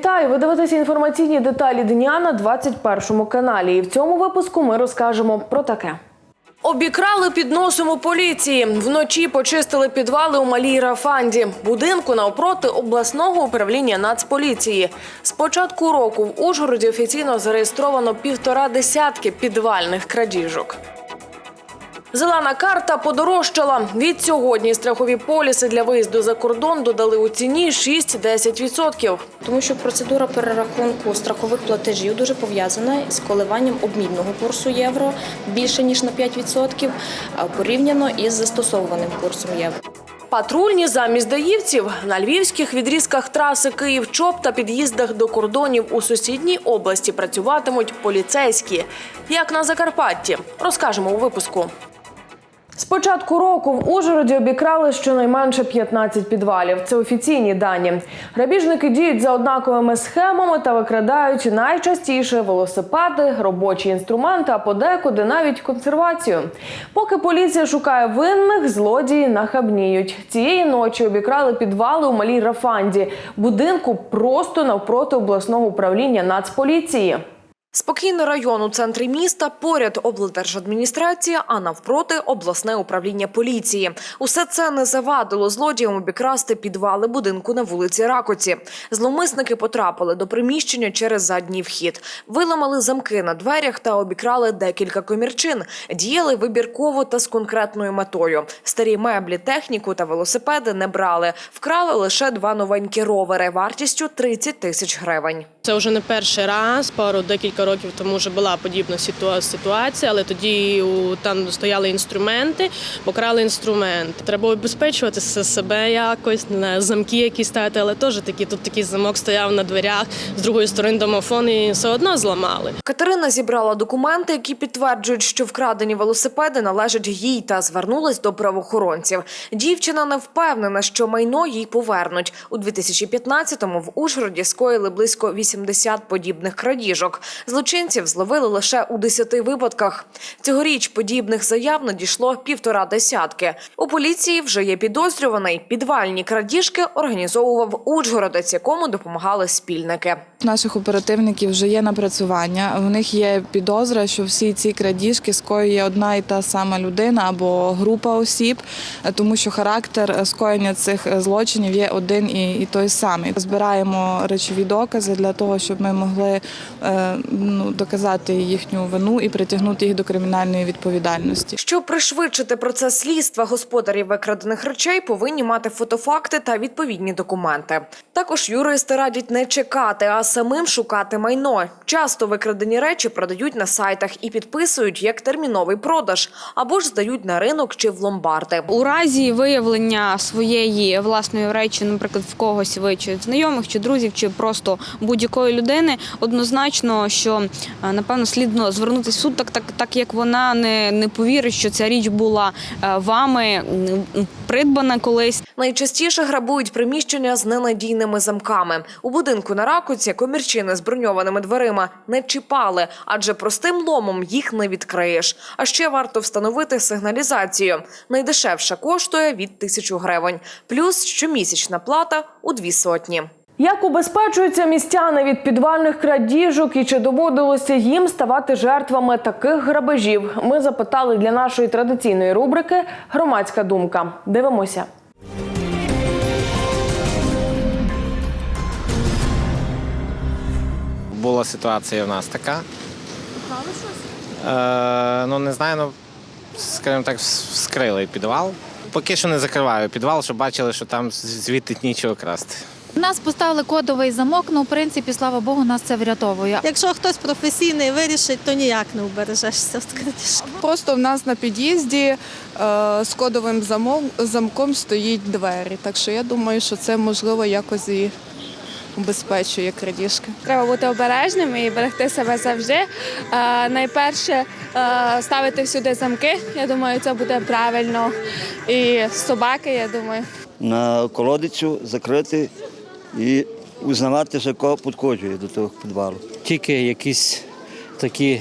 Вітаю! Ви дивитеся інформаційні деталі дня на 21 каналі. І в цьому випуску ми розкажемо про таке. Обікрали під носом у поліції. Вночі почистили підвали у малій Рафанді, будинку навпроти обласного управління Нацполіції. З початку року в Ужгороді офіційно зареєстровано півтора десятки підвальних крадіжок. Зелена карта подорожчала. Від сьогодні страхові поліси для виїзду за кордон додали у ціні 6-10%. Тому що процедура перерахунку страхових платежів дуже пов'язана з коливанням обмінного курсу євро більше ніж на 5%, порівняно із застосованим курсом євро. Патрульні замість даївців на львівських відрізках траси Київ-Чоп та під'їздах до кордонів у сусідній області працюватимуть поліцейські. Як на Закарпатті, розкажемо у випуску. З початку року в Ужгороді обікрали щонайменше 15 підвалів. Це офіційні дані. Грабіжники діють за однаковими схемами та викрадають найчастіше велосипеди, робочі інструменти, а подекуди навіть консервацію. Поки поліція шукає винних, злодії нахабніють. Цієї ночі обікрали підвали у малій Рафанді, будинку просто навпроти обласного управління Нацполіції. Спокійний район у центрі міста, поряд облдержадміністрація, а навпроти обласне управління поліції. Усе це не завадило злодіям обікрасти підвали будинку на вулиці Ракоці. Зловмисники потрапили до приміщення через задній вхід, виламали замки на дверях та обікрали декілька комірчин. Діяли вибірково та з конкретною метою. Старі меблі, техніку та велосипеди не брали. Вкрали лише два новенькі ровери вартістю 30 тисяч гривень. Це вже не перший раз, пару декілька років тому вже була подібна ситуа- ситуація, але тоді там стояли інструменти, покрали інструмент. Треба обезпечувати себе якось, не замки якісь ставити, але теж такі тут такий замок стояв на дверях, з другої сторони домофон і все одно зламали. Катерина зібрала документи, які підтверджують, що вкрадені велосипеди належать їй та звернулась до правоохоронців. Дівчина не впевнена, що майно їй повернуть. У 2015-му в Ужгороді скоїли близько 80 подібних крадіжок. Злочинців зловили лише у 10 випадках. Цьогоріч подібних заяв надійшло півтора десятки. У поліції вже є підозрюваний. Підвальні крадіжки організовував Ужгородець, якому допомагали спільники. У наших оперативників вже є напрацювання. В них є підозра, що всі ці крадіжки скоює одна і та сама людина або група осіб, тому що характер скоєння цих злочинів є один і, і той самий. Збираємо речові докази для того, щоб ми могли е, ну, доказати їхню вину і притягнути їх до кримінальної відповідальності. Щоб пришвидшити процес слідства, господарі викрадених речей повинні мати фотофакти та відповідні документи. Також юристи радять не чекати, а самим шукати майно. Часто викрадені речі продають на сайтах і підписують як терміновий продаж або ж здають на ринок чи в ломбарди. У разі виявлення своєї власної речі, наприклад, в когось ви чи знайомих, чи друзів, чи просто будь-якої людини, однозначно, що е, напевно слідно звернутися в суд, так, так, так як вона не, не повірить, що ця річ була е, вами придбана колись. Найчастіше грабують приміщення з ненадійними замками. У будинку на Ракуці комірчини з броньованими дверима не чіпали, адже простим ломом їх не відкриєш. А ще варто встановити сигналізацію. Найдешевша коштує від тисячу гривень, плюс щомісячна плата у дві сотні. Як убезпечуються містяни від підвальних крадіжок і чи доводилося їм ставати жертвами таких грабежів? Ми запитали для нашої традиційної рубрики Громадська думка. Дивимося. Була ситуація в нас така. Е, ну, не знаю, ну, скажімо так, вскрили підвал. Поки що не закриваю підвал, щоб бачили, що там звідти нічого красти. У нас поставили кодовий замок, ну в принципі, слава Богу, нас це врятовує. Якщо хтось професійний вирішить, то ніяк не убережешся від. Просто в нас на під'їзді е, з кодовим замком стоїть двері. Так що я думаю, що це можливо якось і убезпечує крадіжки. Треба бути обережним і берегти себе завжди. Е, найперше е, ставити всюди замки. Я думаю, це буде правильно. І собаки, я думаю. на колодицю закрити і узнавати, що кого підходжує до того підвалу. тільки якісь такі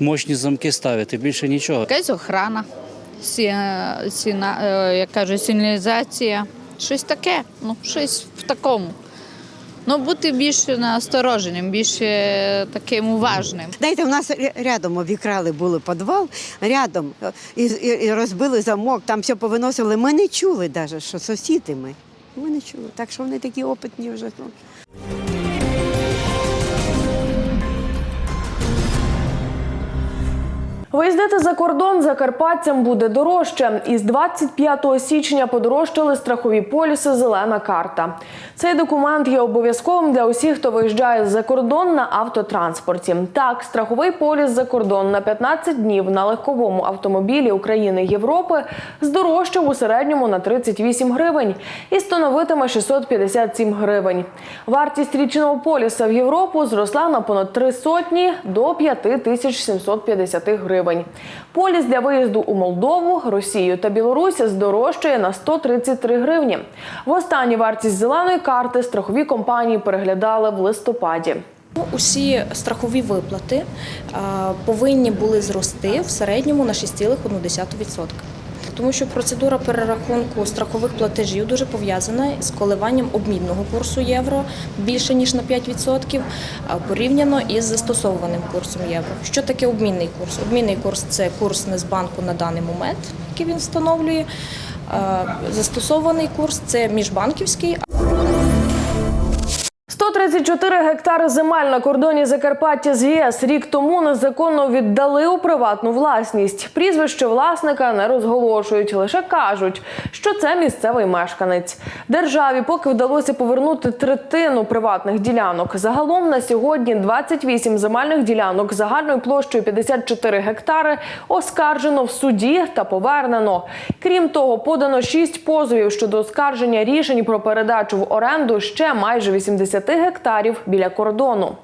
мощні замки ставити, більше нічого. Якась охрана, сі, сіна, е, як кажуть, сигналізація, щось таке. Ну, щось в такому. Ну, бути більш настороженим, більш е, таким уважним. Знаєте, у нас рядом обікрали були підвал, рядом е, і, і, розбили замок, там все повиносили. Ми не чули навіть, що сусіди ми. Ми не чули. Так що вони такі опитні вже. Виїздити за кордон закарпатцям буде дорожче. Із 25 січня подорожчали страхові поліси Зелена карта. Цей документ є обов'язковим для усіх, хто виїжджає за кордон на автотранспорті. Так, страховий поліс за кордон на 15 днів на легковому автомобілі України Європи здорожчав у середньому на 38 гривень і становитиме 657 гривень. Вартість річного поліса в Європу зросла на понад три сотні до 5750 гривень. Поліс для виїзду у Молдову, Росію та Білорусь здорожчає на 133 гривні. Востанню вартість зеленої карти страхові компанії переглядали в листопаді. Ну, Усі страхові виплати повинні були зрости в середньому на 6,1%. Тому що процедура перерахунку страхових платежів дуже пов'язана з коливанням обмінного курсу євро більше ніж на 5%, а, порівняно із застосованим курсом євро. Що таке обмінний курс? Обмінний курс це курс Незбанку на даний момент, який він встановлює. Застосований курс це міжбанківський, 134 гектари земель на кордоні Закарпаття з ЄС рік тому незаконно віддали у приватну власність. Прізвище власника не розголошують, лише кажуть, що це місцевий мешканець. Державі поки вдалося повернути третину приватних ділянок. Загалом на сьогодні 28 земельних ділянок загальною площею 54 гектари оскаржено в суді та повернено. Крім того, подано 6 позовів щодо оскарження рішень про передачу в оренду ще майже 80 гектарів біля кордону.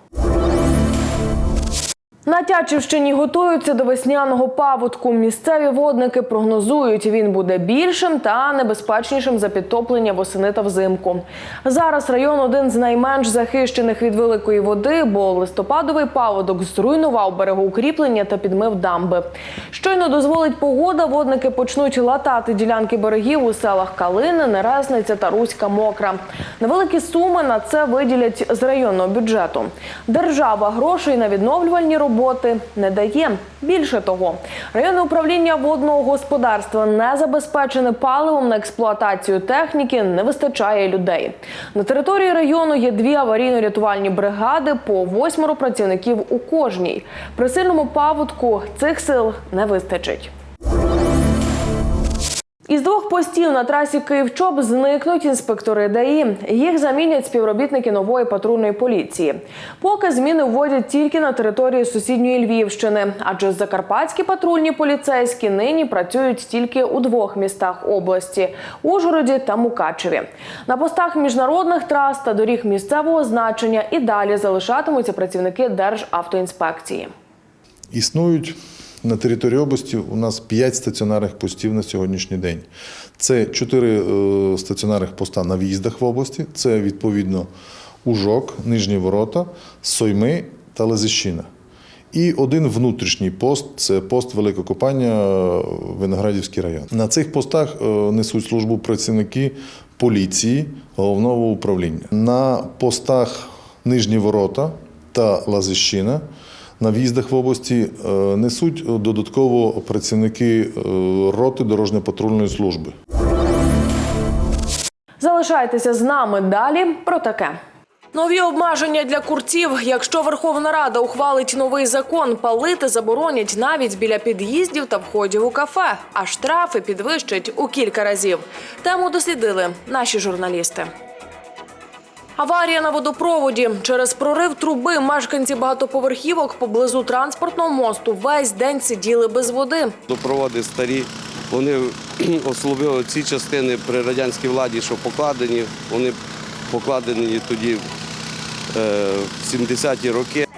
На Тячівщині готуються до весняного паводку. Місцеві водники прогнозують, він буде більшим та небезпечнішим за підтоплення восени та взимку. Зараз район один з найменш захищених від великої води, бо листопадовий паводок зруйнував берегоукріплення та підмив дамби. Щойно дозволить погода, водники почнуть латати ділянки берегів у селах Калини, Нересниця та Руська Мокра. Невеликі суми на це виділять з районного бюджету. Держава грошей на відновлювальні роботи не дає. Більше того, районне управління водного господарства не забезпечене паливом на експлуатацію техніки, не вистачає людей. На території району є дві аварійно-рятувальні бригади по восьмеро працівників у кожній. При сильному паводку цих сил не вистачить. Із двох постів на трасі Київ-Чоп зникнуть інспектори ДАІ. Їх замінять співробітники нової патрульної поліції. Поки зміни вводять тільки на території сусідньої Львівщини, адже закарпатські патрульні поліцейські нині працюють тільки у двох містах області Ужгороді та Мукачеві. На постах міжнародних трас та доріг місцевого значення і далі залишатимуться працівники Державтоінспекції. Існують на території області у нас 5 стаціонарних постів на сьогоднішній день. Це 4 е, стаціонарних поста на в'їздах в області. Це відповідно Ужок, Нижні Ворота, Сойми та Лазищина. І один внутрішній пост це пост Великокопання е, Виноградівський район. На цих постах е, несуть службу працівники поліції головного управління. На постах Нижні Ворота та Лазищина на в'їздах в області е, несуть додатково працівники е, роти дорожньо-патрульної служби. Залишайтеся з нами далі про таке. Нові обмеження для курців. Якщо Верховна Рада ухвалить новий закон, палити заборонять навіть біля під'їздів та входів у кафе, а штрафи підвищать у кілька разів. Тему дослідили наші журналісти. Аварія на водопроводі через прорив труби мешканці багатоповерхівок поблизу транспортного мосту весь день сиділи без води. Водопроводи старі, вони ослабили ці частини при радянській владі, що покладені, вони покладені тоді е, в 70-ті роки.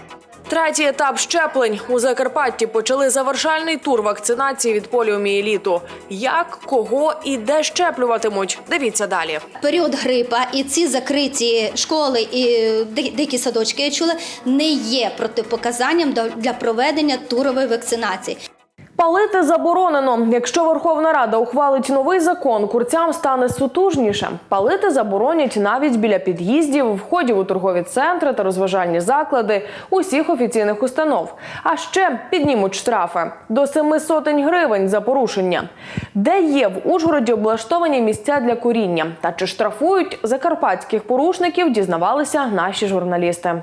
Третій етап щеплень у Закарпатті почали завершальний тур вакцинації від поліомієліту. Як, кого і де щеплюватимуть? Дивіться далі. період грипа і ці закриті школи і дикі садочки я чула, не є протипоказанням для проведення турової вакцинації. Палити заборонено. Якщо Верховна Рада ухвалить новий закон, курцям стане сутужніше. Палити заборонять навіть біля під'їздів, входів у торгові центри та розважальні заклади усіх офіційних установ. А ще піднімуть штрафи до семи сотень гривень за порушення. Де є в Ужгороді облаштовані місця для куріння та чи штрафують закарпатських порушників, дізнавалися наші журналісти.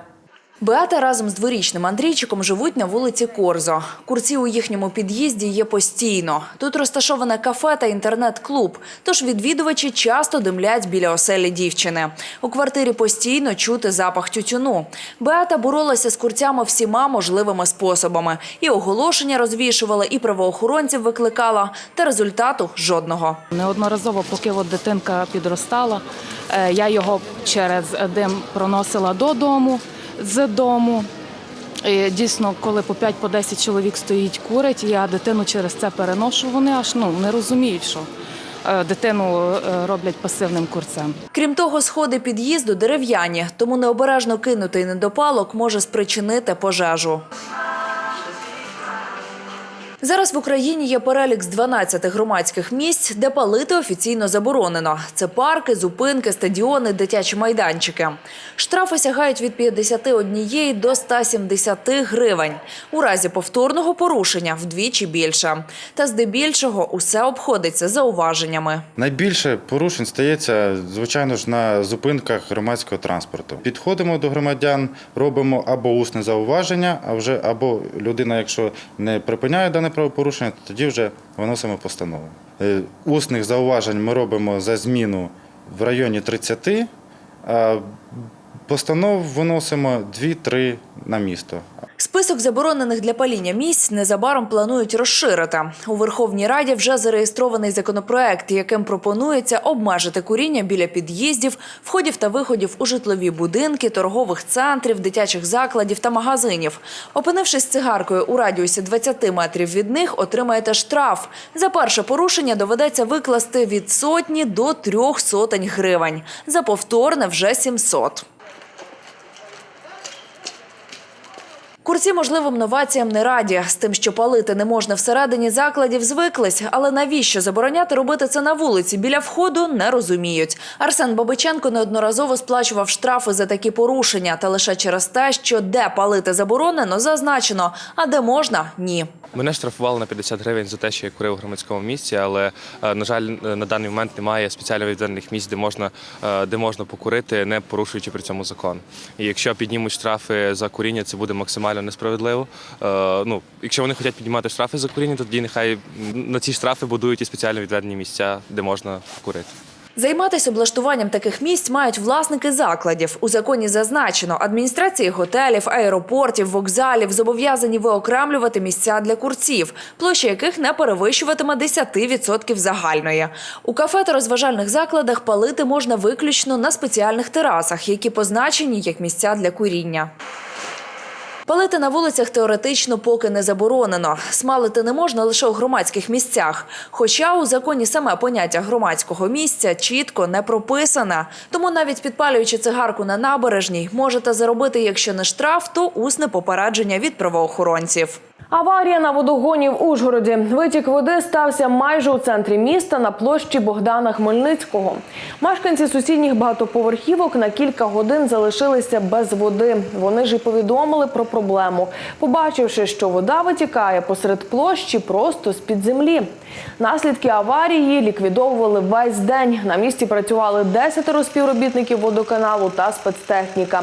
Беата разом з дворічним Андрійчиком живуть на вулиці Корзо. Курці у їхньому під'їзді є постійно. Тут розташоване кафе та інтернет-клуб, тож відвідувачі часто димлять біля оселі дівчини. У квартирі постійно чути запах тютюну. Беата боролася з курцями всіма можливими способами. І оголошення розвішувала, і правоохоронців викликала. Та результату жодного. Неодноразово, поки от дитинка підростала, е, я його через дим проносила додому, з дому. І дійсно, коли по 5 по 10 чоловік стоїть курить, я дитину через це переношу. Вони аж ну не розуміють, що е, дитину е, роблять пасивним курцем. Крім того, сходи під'їзду дерев'яні, тому необережно кинутий недопалок може спричинити пожежу. Зараз в Україні є перелік з 12 громадських місць, де палити офіційно заборонено. Це парки, зупинки, стадіони, дитячі майданчики. Штрафи сягають від 51 до 170 гривень. У разі повторного порушення вдвічі більше. Та здебільшого усе обходиться зауваженнями. Найбільше порушень стається, звичайно ж, на зупинках громадського транспорту. Підходимо до громадян, робимо або усне зауваження, а вже або людина, якщо не припиняє дане правопорушення, то тоді вже виносимо постанову. Е, Усних зауважень ми робимо за зміну в районі 30, а постанов виносимо 2-3 на місто. Список заборонених для паління місць незабаром планують розширити. У Верховній Раді вже зареєстрований законопроект, яким пропонується обмежити куріння біля під'їздів, входів та виходів у житлові будинки, торгових центрів, дитячих закладів та магазинів. Опинившись цигаркою у радіусі 20 метрів від них, отримаєте штраф. За перше порушення доведеться викласти від сотні до трьох сотень гривень. За повторне вже 700. Курці можливим новаціям не раді. З тим, що палити не можна всередині закладів, звиклись. Але навіщо забороняти робити це на вулиці біля входу, не розуміють. Арсен Бабиченко неодноразово сплачував штрафи за такі порушення, та лише через те, що де палити заборонено, зазначено, а де можна ні. Мене штрафували на 50 гривень за те, що я курив у громадському місці, але е, на жаль, на даний момент немає спеціально відведених місць, де можна е, де можна покурити, не порушуючи при цьому закон. І якщо піднімуть штрафи за куріння, це буде максимально несправедливо. Е, Ну, якщо вони хочуть піднімати штрафи за куріння, то тоді нехай на ці штрафи будують і спеціально відведені місця, де можна курити. Займатися облаштуванням таких місць мають власники закладів. У законі зазначено, адміністрації готелів, аеропортів, вокзалів зобов'язані виокремлювати місця для курців, площа яких не перевищуватиме 10% загальної. У кафе та розважальних закладах палити можна виключно на спеціальних терасах, які позначені як місця для куріння. Палити на вулицях теоретично поки не заборонено. Смалити не можна лише у громадських місцях. Хоча у законі саме поняття громадського місця чітко не прописане. Тому навіть підпалюючи цигарку на набережній, можете заробити, якщо не штраф, то усне попередження від правоохоронців. Аварія на водогоні в Ужгороді. Витік води стався майже у центрі міста на площі Богдана Хмельницького. Мешканці сусідніх багатоповерхівок на кілька годин залишилися без води. Вони ж і повідомили про проблему, побачивши, що вода витікає посеред площі просто з під землі. Наслідки аварії ліквідовували весь день. На місці працювали 10 співробітників водоканалу та спецтехніка.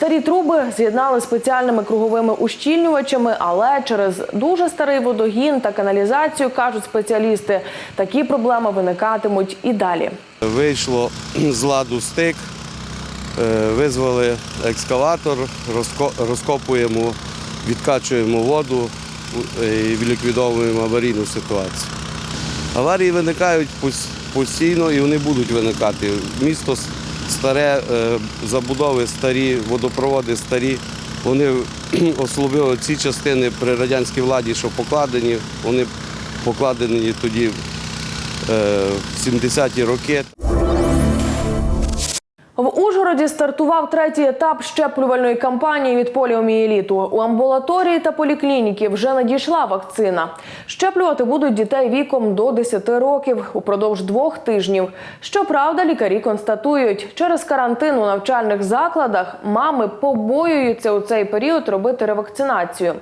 Старі труби з'єднали спеціальними круговими ущільнювачами, але через дуже старий водогін та каналізацію кажуть спеціалісти, такі проблеми виникатимуть і далі. Вийшло з ладу стик, е, визвали екскаватор, розко- розкопуємо, відкачуємо воду е, і ліквідовуємо аварійну ситуацію. Аварії виникають постійно і вони будуть виникати. Місто старе, е, забудови старі, водопроводи старі. Вони особливо ці частини при радянській владі, що покладені, вони покладені тоді е, в 70-ті роки. Ужгороді стартував третій етап щеплювальної кампанії від поліомієліту. У амбулаторії та поліклініки вже надійшла вакцина. Щеплювати будуть дітей віком до 10 років упродовж двох тижнів. Щоправда, лікарі констатують, через карантин у навчальних закладах мами побоюються у цей період робити ревакцинацію.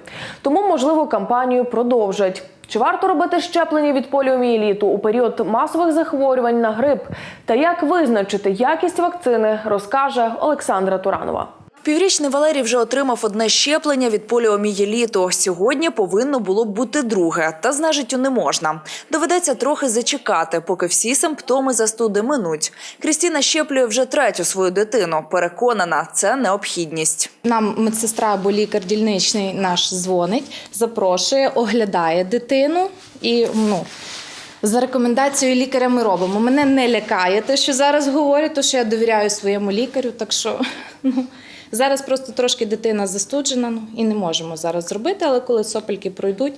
Тому, можливо, кампанію продовжать. Чи варто робити щеплення від поліомієліту у період масових захворювань на грип? Та як визначити якість вакцини, розкаже Олександра Туранова. Піврічний Валерій вже отримав одне щеплення від поліомієліту. Сьогодні повинно було б бути друге, та з нежиттю не можна. Доведеться трохи зачекати, поки всі симптоми застуди минуть. Крістіна щеплює вже третю свою дитину. Переконана, це необхідність. Нам медсестра або лікар дільничний наш дзвонить, запрошує, оглядає дитину і ну. За рекомендацією лікаря ми робимо. Мене не лякає те, що зараз говорять, то що я довіряю своєму лікарю. Так що ну, зараз просто трошки дитина застуджена ну, і не можемо зараз зробити, але коли сопельки пройдуть,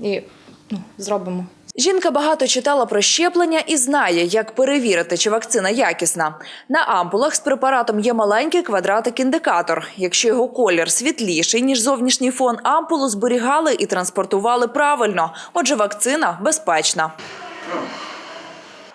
і ну, зробимо. Жінка багато читала про щеплення і знає, як перевірити, чи вакцина якісна. На ампулах з препаратом є маленький квадратик-індикатор. Якщо його колір світліший ніж зовнішній фон, ампулу зберігали і транспортували правильно. Отже, вакцина безпечна.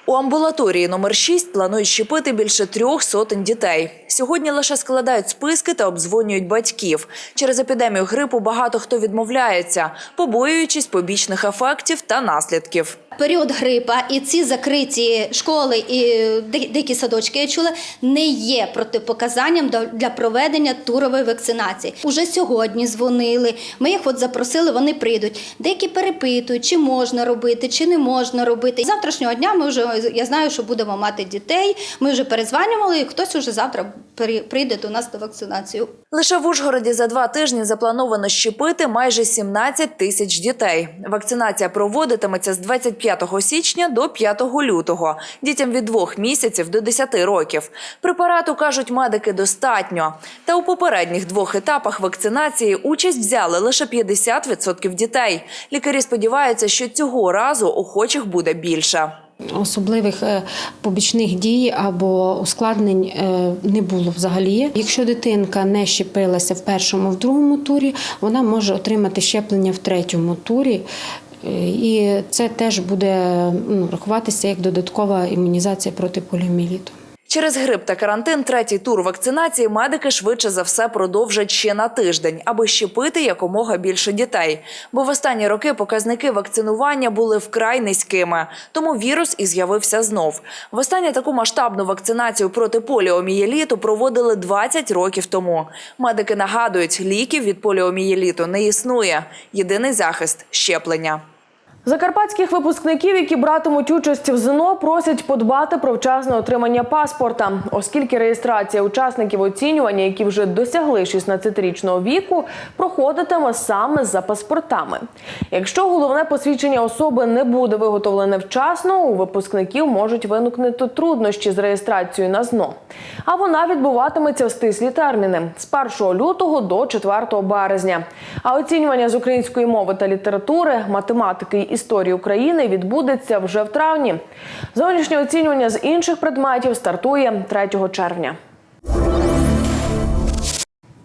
У амбулаторії номер 6 планують щепити більше трьох сотень дітей. Сьогодні лише складають списки та обдзвонюють батьків. Через епідемію грипу багато хто відмовляється, побоюючись побічних ефектів та наслідків. Період грипа і ці закриті школи і де- деякі садочки, я чула, не є протипоказанням до- для проведення турової вакцинації. Уже сьогодні дзвонили. Ми їх от запросили, вони прийдуть. Деякі перепитують, чи можна робити, чи не можна робити. Завтрашнього дня ми вже я знаю, що будемо мати дітей. Ми вже перезванювали, і хтось уже завтра при- прийде до нас на вакцинацію. Лише в Ужгороді за два тижні заплановано щепити майже 17 тисяч дітей. Вакцинація проводитиметься з 25 січня до 5 лютого. Дітям від двох місяців до 10 років. Препарату кажуть медики достатньо. Та у попередніх двох етапах вакцинації участь взяли лише 50% дітей. Лікарі сподіваються, що цього разу охочих буде більше. Особливих е, побічних дій або ускладнень е, не було взагалі. Якщо дитинка не щепилася в першому, в другому турі, вона може отримати щеплення в третьому турі. Е, І це теж буде ну, рахуватися як додаткова імунізація проти поліомієліту. Через грип та карантин третій тур вакцинації медики швидше за все продовжать ще на тиждень, аби щепити якомога більше дітей. Бо в останні роки показники вакцинування були вкрай низькими, тому вірус і з'явився знов. Востаннє таку масштабну вакцинацію проти поліомієліту проводили 20 років тому. Медики нагадують, ліків від поліомієліту не існує. Єдиний захист щеплення. Закарпатських випускників, які братимуть участь в ЗНО, просять подбати про вчасне отримання паспорта, оскільки реєстрація учасників оцінювання, які вже досягли 16-річного віку, проходитиме саме за паспортами. Якщо головне посвідчення особи не буде виготовлене вчасно, у випускників можуть виникнути труднощі з реєстрацією на ЗНО. А вона відбуватиметься в стислі терміни з 1 лютого до 4 березня. А оцінювання з української мови та літератури, математики і історії України відбудеться вже в травні. Зовнішнє оцінювання з інших предметів стартує 3 червня.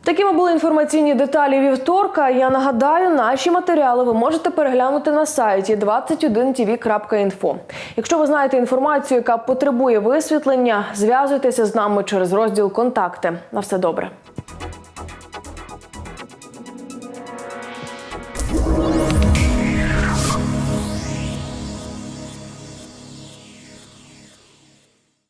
Такими були інформаційні деталі вівторка. Я нагадаю, наші матеріали ви можете переглянути на сайті 21tv.info. Якщо ви знаєте інформацію, яка потребує висвітлення, зв'язуйтеся з нами через розділ Контакти. На все добре.